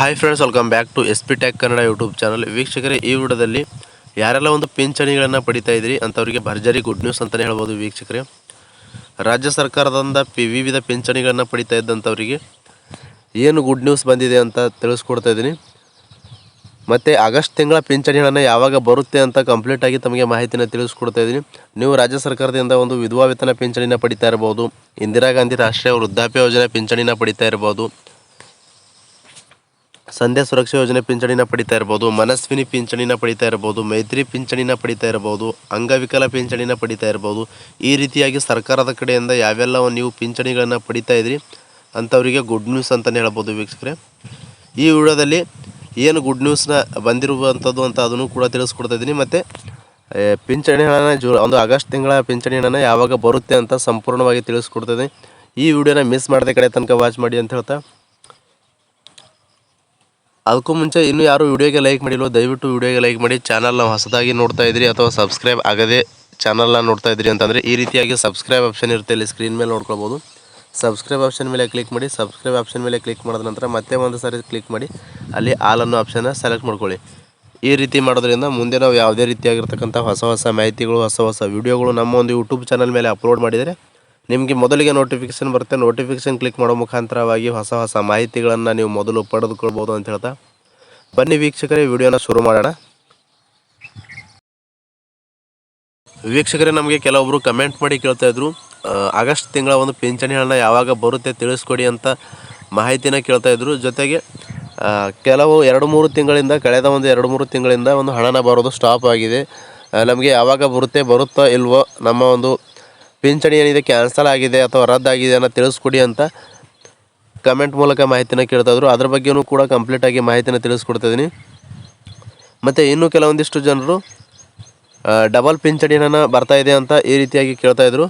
Hi friends welcome back to S P tack Kannada YouTube channel ವೀಕ್ಷಕರೇ, ಈ ವಿಡಿಯೋದಲ್ಲಿ ಯಾರೆಲ್ಲ ಒಂದು ಪಿಂಚಣಿಗಳನ್ನು ಪಡಿತಾ ಇದ್ರಿ ಅಂಥವ್ರಿಗೆ ಭರ್ಜರಿ ಗುಡ್ ನ್ಯೂಸ್ ಅಂತಲೇ ಹೇಳ್ಬೋದು ವೀಕ್ಷಕರೇ. ರಾಜ್ಯ ಸರ್ಕಾರದಿಂದ ಪಿ ವಿವಿಧ ಪಿಂಚಣಿಗಳನ್ನು ಪಡಿತಾ ಇದ್ದಂಥವರಿಗೆ ಏನು ಗುಡ್ ನ್ಯೂಸ್ ಬಂದಿದೆ ಅಂತ ತಿಳಿಸ್ಕೊಡ್ತಾ ಇದ್ದೀನಿ. ಮತ್ತು ಆಗಸ್ಟ್ ತಿಂಗಳ ಪಿಂಚಣಿಗಳನ್ನು ಯಾವಾಗ ಬರುತ್ತೆ ಅಂತ ಕಂಪ್ಲೀಟಾಗಿ ತಮಗೆ ಮಾಹಿತಿನ ತಿಳಿಸ್ಕೊಡ್ತಾ ಇದ್ದೀನಿ. ನೀವು ರಾಜ್ಯ ಸರ್ಕಾರದಿಂದ ಒಂದು ವಿಧವಾ ವೇತನ ಪಿಂಚಣಿನ ಪಡಿತಾ ಇರ್ಬೋದು, ಇಂದಿರಾ ಗಾಂಧಿ ರಾಷ್ಟ್ರೀಯ ವೃದ್ಧಾಪ್ಯ ಯೋಜನೆ ಪಿಂಚಣಿನ ಪಡಿತಾ ಇರ್ಬೋದು ಸಂಧ್ಯಾ ಸುರಕ್ಷಾ ಯೋಜನೆ ಪಿಂಚಣಿನ ಪಡಿತಾ ಇರ್ಬೋದು, ಮನಸ್ವಿನಿ ಪಿಂಚಣಿನ ಪಡಿತಾ ಇರ್ಬೋದು, ಮೈತ್ರಿ ಪಿಂಚಣಿನ ಪಡಿತಾ ಇರ್ಬೋದು, ಅಂಗವಿಕಲ ಪಿಂಚಣಿನ ಪಡಿತಾ ಇರ್ಬೋದು, ಈ ರೀತಿಯಾಗಿ ಸರ್ಕಾರದ ಕಡೆಯಿಂದ ಯಾವೆಲ್ಲ ನೀವು ಪಿಂಚಣಿಗಳನ್ನು ಪಡಿತಾ ಇದ್ರಿ ಅಂಥವರಿಗೆ ಗುಡ್ ನ್ಯೂಸ್ ಅಂತಲೇ ಹೇಳ್ಬೋದು ವೀಕ್ಷಕರೇ. ಈ ವಿಡಿಯೋದಲ್ಲಿ ಏನು ಗುಡ್ ನ್ಯೂಸ್ನ ಬಂದಿರುವಂಥದ್ದು ಅಂತ ಅದನ್ನು ಕೂಡ ತಿಳಿಸ್ಕೊಡ್ತಾ ಇದ್ದೀನಿ. ಮತ್ತು ಪಿಂಚಣಿ ಹಣನ ಜೂ, ಒಂದು ಆಗಸ್ಟ್ ತಿಂಗಳ ಪಿಂಚಣಿ ಹಣನ ಯಾವಾಗ ಬರುತ್ತೆ ಅಂತ ಸಂಪೂರ್ಣವಾಗಿ ತಿಳಿಸ್ಕೊಡ್ತಾ ಇದ್ದೀನಿ. ಈ ವಿಡಿಯೋನ ಮಿಸ್ ಮಾಡದೆ ಕಡೆ ತನಕ ವಾಚ್ ಮಾಡಿ ಅಂತ ಹೇಳ್ತಾ ಅದಕ್ಕೂ ಮುಂಚೆ ಇನ್ನೂ ಯಾರು ವಿಡಿಯೋಗೆ ಲೈಕ್ ಮಾಡಿಲ್ಲ ದಯವಿಟ್ಟು ವಿಡಿಯೋಗೆ ಲೈಕ್ ಮಾಡಿ. ಚಾನಲ್ನ ಹೊಸದಾಗಿ ನೋಡ್ತಾ ಇದ್ರಿ ಅಥವಾ ಸಬ್ಸ್ಕ್ರೈಬ್ ಆಗದೆ ಚಾನಲ್ನ ನೋಡ್ತಾ ಇದ್ರಿ ಅಂತಂದರೆ ಈ ರೀತಿಯಾಗಿ ಸಬ್ಸ್ಕ್ರೈಬ್ ಆಪ್ಷನ್ ಇರುತ್ತೆ. ಇಲ್ಲಿ ಸ್ಕ್ರೀನ್ ಮೇಲೆ ನೋಡ್ಕೊಳ್ಬೋದು. ಸಬ್ಸ್ಕ್ರೈಬ್ ಆಪ್ಷನ್ ಮೇಲೆ ಕ್ಲಿಕ್ ಮಾಡಿ ಸಬ್ಸ್ಕ್ರೈಬ್ ಆಪ್ಷನ್ ಮೇಲೆ ಕ್ಲಿಕ್ ಮಾಡಿದ ನಂತರ ಮತ್ತೆ ಒಂದು ಸಾರಿ ಕ್ಲಿಕ್ ಮಾಡಿ, ಅಲ್ಲಿ ಆಲ್ ಅನ್ನೋ ಆಪ್ಷನ್ನ ಸೆಲೆಕ್ಟ್ ಮಾಡ್ಕೊಳ್ಳಿ. ಈ ರೀತಿ ಮಾಡೋದ್ರಿಂದ ಮುಂದೆ ನಾವು ಯಾವುದೇ ರೀತಿಯಾಗಿರ್ತಕ್ಕಂಥ ಹೊಸ ಹೊಸ ಮಾಹಿತಿಗಳು, ಹೊಸ ಹೊಸ ವೀಡಿಯೋಗಳು ನಮ್ಮ ಒಂದು ಯೂಟ್ಯೂಬ್ ಚಾನಲ್ ಮೇಲೆ ಅಪ್ಲೋಡ್ ಮಾಡಿದರೆ ನಿಮಗೆ ಮೊದಲಿಗೆ ನೋಟಿಫಿಕೇಶನ್ ಬರುತ್ತೆ. ನೋಟಿಫಿಕೇಶನ್ ಕ್ಲಿಕ್ ಮಾಡೋ ಮುಖಾಂತರವಾಗಿ ಹೊಸ ಹೊಸ ಮಾಹಿತಿಗಳನ್ನು ನೀವು ಮೊದಲು ಪಡೆದುಕೊಳ್ಬೋದು ಅಂತ ಹೇಳ್ತಾ. ಬನ್ನಿ ವೀಕ್ಷಕರೇ, ವಿಡಿಯೋನ ಶುರು ಮಾಡೋಣ. ವೀಕ್ಷಕರೇ, ನಮಗೆ ಕೆಲವೊಬ್ಬರು ಕಮೆಂಟ್ ಮಾಡಿ ಕೇಳ್ತಾ ಇದ್ರು. ಆಗಸ್ಟ್ ತಿಂಗಳ ಒಂದು ಪಿಂಚಣಿ ಹಣ ಯಾವಾಗ ಬರುತ್ತೆ ತಿಳಿಸ್ಕೊಡಿ ಅಂತ ಮಾಹಿತಿನ ಕೇಳ್ತಾ ಇದ್ರು. ಜೊತೆಗೆ ಕೆಲವು ಎರಡು ಮೂರು ತಿಂಗಳಿಂದ, ಕಳೆದ ಒಂದು ಎರಡು ಮೂರು ತಿಂಗಳಿಂದ ಒಂದು ಹಣನ ಬರೋದು ಸ್ಟಾಪ್ ಆಗಿದೆ. ನಮಗೆ ಯಾವಾಗ ಬರುತ್ತೆ, ಬರುತ್ತಾ ಇಲ್ವೋ ನಮ್ಮ ಒಂದು ಪಿಂಚಣಿ ಏನಿದೆ ಕ್ಯಾನ್ಸಲ್ ಆಗಿದೆ ಅಥವಾ ರದ್ದಾಗಿದೆ ಅನ್ನೋ ತಿಳಿಸ್ಕೊಡಿ ಅಂತ ಕಮೆಂಟ್ ಮೂಲಕ ಮಾಹಿತಿನ ಕೇಳ್ತಾಯಿದ್ರು ಅದ್ರ ಬಗ್ಗೆನೂ ಕೂಡ ಕಂಪ್ಲೀಟಾಗಿ ಮಾಹಿತಿನ ತಿಳಿಸ್ಕೊಡ್ತಾಯಿದ್ದೀನಿ ಮತ್ತು ಇನ್ನೂ ಕೆಲವೊಂದಿಷ್ಟು ಜನರು ಡಬಲ್ ಪಿಂಚಣಿನ ಹಣ ಬರ್ತಾ ಇದೆ ಅಂತ ಈ ರೀತಿಯಾಗಿ ಕೇಳ್ತಾಯಿದ್ರು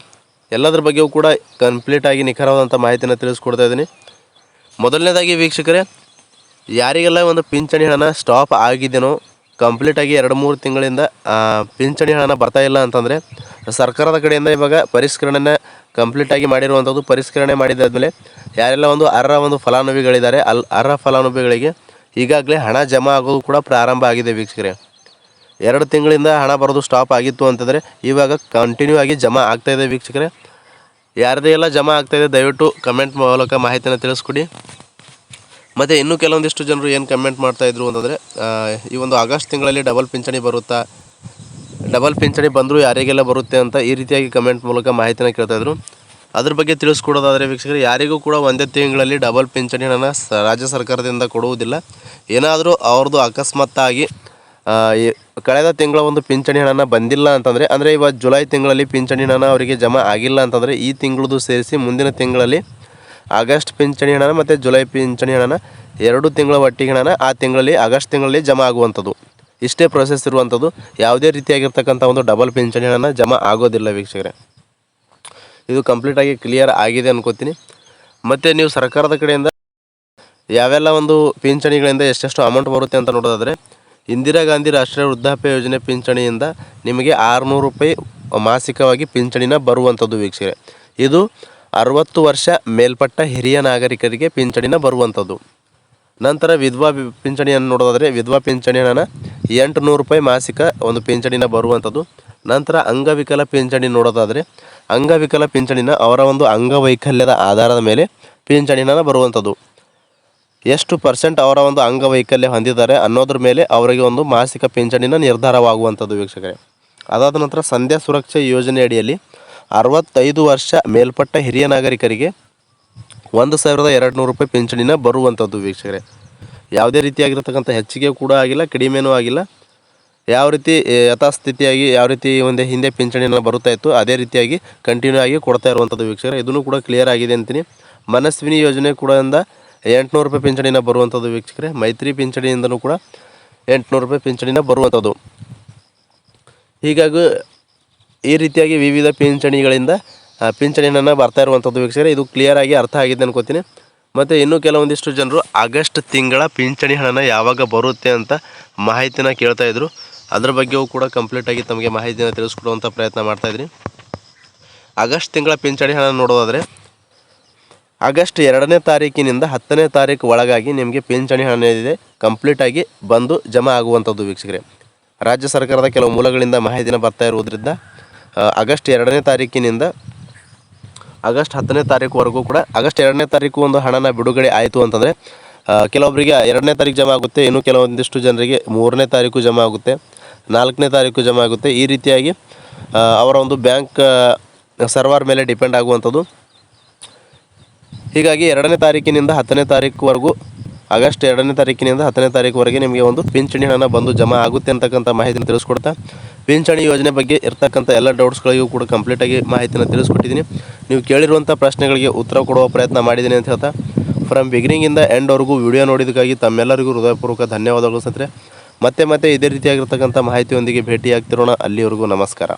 ಎಲ್ಲದ್ರ ಬಗ್ಗೆಯೂ ಕೂಡ ಕಂಪ್ಲೀಟಾಗಿ ನಿಖರವಾದಂಥ ಮಾಹಿತಿನ ತಿಳಿಸ್ಕೊಡ್ತಾ ಇದ್ದೀನಿ. ಮೊದಲನೇದಾಗಿ ವೀಕ್ಷಕರೇ, ಯಾರಿಗೆಲ್ಲ ಒಂದು ಪಿಂಚಣಿ ಹಣ ಸ್ಟಾಪ್ ಆಗಿದೆನೋ ಕಂಪ್ಲೀಟಾಗಿ ಎರಡು ಮೂರು ತಿಂಗಳಿಂದ ಪಿಂಚಣಿ ಹಣ ಬರ್ತಾ ಇಲ್ಲ ಅಂತಂದರೆ, ಸರ್ಕಾರದ ಕಡೆಯಿಂದ ಇವಾಗ ಪರಿಷ್ಕರಣೆ ಕಂಪ್ಲೀಟಾಗಿ ಮಾಡಿರುವಂಥದ್ದು ಪರಿಷ್ಕರಣೆ ಮಾಡಿದಾದಮೇಲೆ ಯಾರೆಲ್ಲ ಒಂದು ಅರ್ಹ ಒಂದು ಫಲಾನುಭವಿಗಳಿದ್ದಾರೆ ಅಲ್ಲಿ ಅರ್ಹ ಫಲಾನುಭವಿಗಳಿಗೆ ಈಗಾಗಲೇ ಹಣ ಜಮಾ ಆಗೋದು ಕೂಡ ಪ್ರಾರಂಭ ಆಗಿದೆ ವೀಕ್ಷಕರೇ. ಎರಡು ತಿಂಗಳಿಂದ ಹಣ ಬರೋದು ಸ್ಟಾಪ್ ಆಗಿತ್ತು ಅಂತಂದರೆ ಇವಾಗ ಕಂಟಿನ್ಯೂ ಆಗಿ ಜಮಾ ಆಗ್ತಾಯಿದೆ ವೀಕ್ಷಕರೇ. ಯಾರದೇ ಎಲ್ಲ ಜಮಾ ಆಗ್ತಾಯಿದೆ ದಯವಿಟ್ಟು ಕಮೆಂಟ್ ಮೂಲಕ ಮಾಹಿತಿನ ತಿಳಿಸ್ಕೊಡಿ. ಮತ್ತು ಇನ್ನೂ ಕೆಲವೊಂದಿಷ್ಟು ಜನರು ಏನು ಕಮೆಂಟ್ ಮಾಡ್ತಾಯಿದ್ರು ಅಂತಂದರೆ ಈ ಒಂದು ಆಗಸ್ಟ್ ತಿಂಗಳಲ್ಲಿ ಡಬಲ್ ಪಿಂಚಣಿ ಬರುತ್ತಾ ಡಬಲ್ ಪಿಂಚಣಿ ಬಂದರೂ ಯಾರಿಗೆಲ್ಲ ಬರುತ್ತೆ ಅಂತ ಈ ರೀತಿಯಾಗಿ ಕಮೆಂಟ್ ಮೂಲಕ ಮಾಹಿತಿನ ಕೇಳ್ತಾಯಿದ್ರು ಅದ್ರ ಬಗ್ಗೆ ತಿಳಿಸ್ಕೊಡೋದಾದರೆ ವೀಕ್ಷಕರು, ಯಾರಿಗೂ ಕೂಡ ಒಂದೇ ತಿಂಗಳಲ್ಲಿ ಡಬಲ್ ಪಿಂಚಣಿ ಸ, ರಾಜ್ಯ ಸರ್ಕಾರದಿಂದ ಕೊಡುವುದಿಲ್ಲ. ಏನಾದರೂ ಅವ್ರದ್ದು ಅಕಸ್ಮಾತ್ತಾಗಿ ಕಳೆದ ತಿಂಗಳ ಒಂದು ಪಿಂಚಣಿ ಹಣನ ಬಂದಿಲ್ಲ ಅಂತಂದರೆ, ಅಂದರೆ ಇವಾಗ ಜುಲೈ ತಿಂಗಳಲ್ಲಿ ಪಿಂಚಣಿ ಹಣ ಅವರಿಗೆ ಜಮಾ ಆಗಿಲ್ಲ ಅಂತಂದರೆ ಈ ತಿಂಗಳದು ಸೇರಿಸಿ ಮುಂದಿನ ತಿಂಗಳಲ್ಲಿ ಆಗಸ್ಟ್ ಪಿಂಚಣಿ ಹಣನ ಮತ್ತು ಜುಲೈ ಪಿಂಚಣಿ ಹಣನ ಎರಡು ತಿಂಗಳ ಒಟ್ಟಿಗೆ ಹಣನ ಆ ತಿಂಗಳಲ್ಲಿ ಆಗಸ್ಟ್ ತಿಂಗಳಲ್ಲಿ ಜಮಾ ಆಗುವಂಥದ್ದು. ಇಷ್ಟೇ ಪ್ರೊಸೆಸ್ ಇರುವಂಥದ್ದು. ಯಾವುದೇ ರೀತಿಯಾಗಿರ್ತಕ್ಕಂಥ ಒಂದು ಡಬಲ್ ಪಿಂಚಣಿ ಹಣನ ಜಮಾ ಆಗೋದಿಲ್ಲ ವೀಕ್ಷಕರೇ. ಇದು ಕಂಪ್ಲೀಟಾಗಿ ಕ್ಲಿಯರ್ ಆಗಿದೆ ಅನ್ಕೋತೀನಿ. ಮತ್ತು ನೀವು ಸರ್ಕಾರದ ಕಡೆಯಿಂದ ಯಾವೆಲ್ಲ ಒಂದು ಪಿಂಚಣಿಗಳಿಂದ ಎಷ್ಟೆಷ್ಟು ಅಮೌಂಟ್ ಬರುತ್ತೆ ಅಂತ ನೋಡೋದಾದರೆ, ಇಂದಿರಾ ಗಾಂಧಿ ರಾಷ್ಟ್ರೀಯ ವೃದ್ಧಾಪ್ಯ ಯೋಜನೆ ಪಿಂಚಣಿಯಿಂದ ನಿಮಗೆ ಆರುನೂರು ರೂಪಾಯಿ ಮಾಸಿಕವಾಗಿ ಪಿಂಚಣಿನ ಬರುವಂಥದ್ದು ವೀಕ್ಷಕರೇ. ಇದು ಅರವತ್ತು ವರ್ಷ ಮೇಲ್ಪಟ್ಟ ಹಿರಿಯ ನಾಗರಿಕರಿಗೆ ಪಿಂಚಣಿನ ಬರುವಂಥದ್ದು. ನಂತರ ವಿಧವಾ ಪಿಂಚಣಿಯನ್ನು ನೋಡೋದಾದರೆ ವಿಧವಾ ಪಿಂಚಣಿಯನ್ನು ಎಂಟು ನೂರು ರೂಪಾಯಿ ಮಾಸಿಕ ಒಂದು ಪಿಂಚಣಿನ ಬರುವಂಥದ್ದು. ನಂತರ ಅಂಗವಿಕಲ ಪಿಂಚಣಿ ನೋಡೋದಾದರೆ ಅಂಗವಿಕಲ ಪಿಂಚಣಿನ ಅವರ ಒಂದು ಅಂಗವೈಕಲ್ಯದ ಆಧಾರದ ಮೇಲೆ ಪಿಂಚಣಿನ ಬರುವಂಥದ್ದು. ಎಷ್ಟು ಪರ್ಸೆಂಟ್ ಅವರ ಒಂದು ಅಂಗವೈಕಲ್ಯ ಹೊಂದಿದ್ದಾರೆ ಅನ್ನೋದ್ರ ಮೇಲೆ ಅವರಿಗೆ ಒಂದು ಮಾಸಿಕ ಪಿಂಚಣಿನ ನಿರ್ಧಾರವಾಗುವಂಥದ್ದು ವೀಕ್ಷಕರೇ. ಅದಾದ ನಂತರ ಸಂಧ್ಯಾ ಸುರಕ್ಷಾ ಯೋಜನೆ ಅಡಿಯಲ್ಲಿ ಅರವತ್ತೈದು ವರ್ಷ ಮೇಲ್ಪಟ್ಟ ಹಿರಿಯ ನಾಗರಿಕರಿಗೆ ಒಂದು ಸಾವಿರದ ಎರಡು ನೂರು ರೂಪಾಯಿ ಪಿಂಚಣಿನ ಬರುವಂಥದ್ದು ವೀಕ್ಷಕರೇ. ಯಾವುದೇ ರೀತಿಯಾಗಿರ್ತಕ್ಕಂಥ ಹೆಚ್ಚಿಗೆ ಕೂಡ ಆಗಿಲ್ಲ, ಕಡಿಮೆನೂ ಆಗಿಲ್ಲ. ಯಾವ ರೀತಿ ಯಥಾಸ್ಥಿತಿಯಾಗಿ, ಯಾವ ರೀತಿ ಒಂದು ಹಿಂದೆ ಪಿಂಚಣಿನ ಬರುತ್ತಾ ಇತ್ತು, ಅದೇ ರೀತಿಯಾಗಿ ಕಂಟಿನ್ಯೂ ಆಗಿ ಕೊಡ್ತಾ ಇರುವಂಥದ್ದು ವೀಕ್ಷಕರೇ. ಇದನ್ನು ಕೂಡ ಕ್ಲಿಯರ್ ಆಗಿದೆ ಅಂತೀನಿ. ಮನಸ್ವಿನಿ ಯೋಜನೆ ಕೂಡ ಇಂದ ಎಂಟುನೂರು ರೂಪಾಯಿ ಪಿಂಚಣಿನ ಬರುವಂಥದ್ದು ವೀಕ್ಷಕರೇ. ಮೈತ್ರಿ ಪಿಂಚಣಿಯಿಂದಲೂ ಕೂಡ ಎಂಟುನೂರು ರೂಪಾಯಿ ಪಿಂಚಣಿನ ಬರುವಂಥದ್ದು. ಹೀಗಾಗಿ ಈ ರೀತಿಯಾಗಿ ವಿವಿಧ ಪಿಂಚಣಿಗಳಿಂದ ಪಿಂಚಣಿಯನ್ನು ಬರ್ತಾ ಇರುವಂಥದ್ದು ವೀಕ್ಷಕರೇ, ಇದು ಕ್ಲಿಯರ್ ಆಗಿ ಅರ್ಥ ಆಗಿದೆ ಅನ್ಕೋತೀನಿ. ಮತ್ತು ಇನ್ನೂ ಕೆಲವೊಂದಿಷ್ಟು ಜನರು ಆಗಸ್ಟ್ ತಿಂಗಳ ಪಿಂಚಣಿ ಹಣನ ಯಾವಾಗ ಬರುತ್ತೆ ಅಂತ ಮಾಹಿತಿನ ಕೇಳ್ತಾ ಇದ್ರು. ಅದ್ರ ಬಗ್ಗೆಯೂ ಕೂಡ ಕಂಪ್ಲೀಟಾಗಿ ತಮಗೆ ಮಾಹಿತಿನ ತಿಳಿಸ್ಕೊಡುವಂಥ ಪ್ರಯತ್ನ ಮಾಡ್ತಾಯಿದ್ರಿ ಆಗಸ್ಟ್ ತಿಂಗಳ ಪಿಂಚಣಿ ಹಣ ನೋಡೋದಾದರೆ, ಆಗಸ್ಟ್ ಎರಡನೇ ತಾರೀಕಿನಿಂದ ಹತ್ತನೇ ತಾರೀಕು ಒಳಗಾಗಿ ನಿಮಗೆ ಪಿಂಚಣಿ ಹಣ ಏನಿದೆ ಕಂಪ್ಲೀಟಾಗಿ ಬಂದು ಜಮಾ ಆಗುವಂಥದ್ದು ವೀಕ್ಷಕರೇ. ರಾಜ್ಯ ಸರ್ಕಾರದ ಕೆಲವು ಮೂಲಗಳಿಂದ ಮಾಹಿತಿನ ಬರ್ತಾ ಇರುವುದರಿಂದ ಆಗಸ್ಟ್ ಎರಡನೇ ತಾರೀಕಿನಿಂದ ಆಗಸ್ಟ್ ಹತ್ತನೇ ತಾರೀಕುವರೆಗೂ ಕೂಡ ಆಗಸ್ಟ್ ಎರಡನೇ ತಾರೀಕು ಒಂದು ಹಣನ ಬಿಡುಗಡೆ ಆಯಿತು ಅಂತಂದರೆ ಕೆಲವೊಬ್ಬರಿಗೆ ಎರಡನೇ ತಾರೀಕು ಜಮಾ ಆಗುತ್ತೆ, ಇನ್ನು ಕೆಲವೊಂದಿಷ್ಟು ಜನರಿಗೆ ಮೂರನೇ ತಾರೀಕು ಜಮಾ ಆಗುತ್ತೆ, ನಾಲ್ಕನೇ ತಾರೀಕು ಜಮಾ ಆಗುತ್ತೆ. ಈ ರೀತಿಯಾಗಿ ಅವರ ಒಂದು ಬ್ಯಾಂಕ್ ಸರ್ವರ್ ಮೇಲೆ ಡಿಪೆಂಡ್ ಆಗುವಂಥದ್ದು. ಹೀಗಾಗಿ ಎರಡನೇ ತಾರೀಕಿನಿಂದ ಹತ್ತನೇ ತಾರೀಕುವರೆಗೂ, ಆಗಸ್ಟ್ ಎರಡನೇ ತಾರೀಕಿನಿಂದ ಹತ್ತನೇ ತಾರೀಕುವರೆಗೆ ನಿಮಗೆ ಒಂದು ಪಿಂಚಣಿ ಹಣ ಬಂದು ಜಮಾ ಆಗುತ್ತೆ ಅಂತಕ್ಕಂಥ ಮಾಹಿತಿಯನ್ನು ತಿಳಿಸ್ಕೊಡ್ತಾ ಪಿಂಚಣಿ ಯೋಜನೆ ಬಗ್ಗೆ ಇರ್ತಕ್ಕಂಥ ಎಲ್ಲ ಡೌಟ್ಸ್ಗಳಿಗೂ ಕೂಡ ಕಂಪ್ಲೀಟಾಗಿ ಮಾಹಿತಿನ ತಿಳಿಸ್ಕೊಟ್ಟಿದ್ದೀನಿ. ನೀವು ಕೇಳಿರುವಂಥ ಪ್ರಶ್ನೆಗಳಿಗೆ ಉತ್ತರ ಕೊಡುವ ಪ್ರಯತ್ನ ಮಾಡಿದ್ದೀನಿ ಅಂತ ಹೇಳ್ತಾ ಫ್ರಮ್ ಬಿಗಿನಿಂಗಿಂದ ಎಂಡ್ವರೆಗೂ ವಿಡಿಯೋ ನೋಡಿದ್ದಕ್ಕಾಗಿ ತಮ್ಮೆಲ್ಲರಿಗೂ ಹೃದಯಪೂರ್ವಕ ಧನ್ಯವಾದಗಳು ಸತ್ರೆ. ಮತ್ತೆ ಮತ್ತೆ ಇದೇ ರೀತಿಯಾಗಿರ್ತಕ್ಕಂಥ ಮಾಹಿತಿಯೊಂದಿಗೆ ಭೇಟಿಯಾಗ್ತಿರೋಣ. ಅಲ್ಲಿವರೆಗೂ ನಮಸ್ಕಾರ.